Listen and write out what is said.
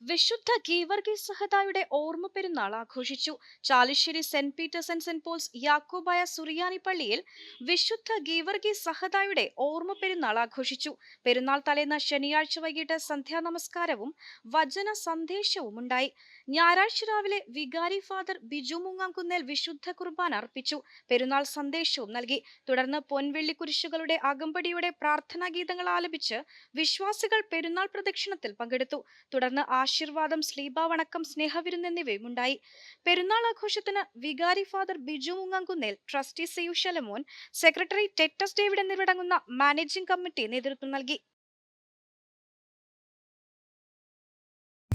വിശുദ്ധ ഗീവർഗീസ് സഹതായുടെ ഓർമ്മ പെരുന്നാൾ ആഘോഷിച്ചു. Chalissery Saint Peter's and Saint Paul's Yakobaya Suriyani പള്ളിയിൽ വിശുദ്ധ ഗീവർഗീസ് സഹതായുടെ ഓർമ്മ പെരുന്നാൾ ആഘോഷിച്ചു. പെരുന്നാൾ തലേന്ന് ശനിയാഴ്ച വൈകിട്ട് സന്ധ്യാ നമസ്കാരവും വചന സന്ദേശവും ഉണ്ടായി. ഞായറാഴ്ച രാവിലെ വികാരി ഫാദർ ബിജു മുങ്ങാംകുന്നേൽ വിശുദ്ധ കുർബാന അർപ്പിച്ചു. പെരുന്നാൾ സന്ദേശവും നൽകി. തുടർന്ന് പൊൻവെള്ളി കുരിശുകളുടെ അകമ്പടിയുടെ പ്രാർത്ഥനാ ഗീതങ്ങൾ ആലപിച്ച് വിശ്വാസികൾ പെരുന്നാൾ പ്രദക്ഷിണത്തിൽ പങ്കെടുത്തു. തുടർന്ന് ആശീർവാദം സ്ലീബ വണക്കം സ്നേഹവിരുന്ന് എന്നിവയും ഉണ്ടായി പെരുന്നാൾ ആഘോഷത്തിന് വികാരി father Biju Mungankunnel trustee C U Shalamon secretary Titus David എന്നിവരടങ്ങുന്ന മാനേജിംഗ് കമ്മിറ്റി നേതൃത്വം നൽകി.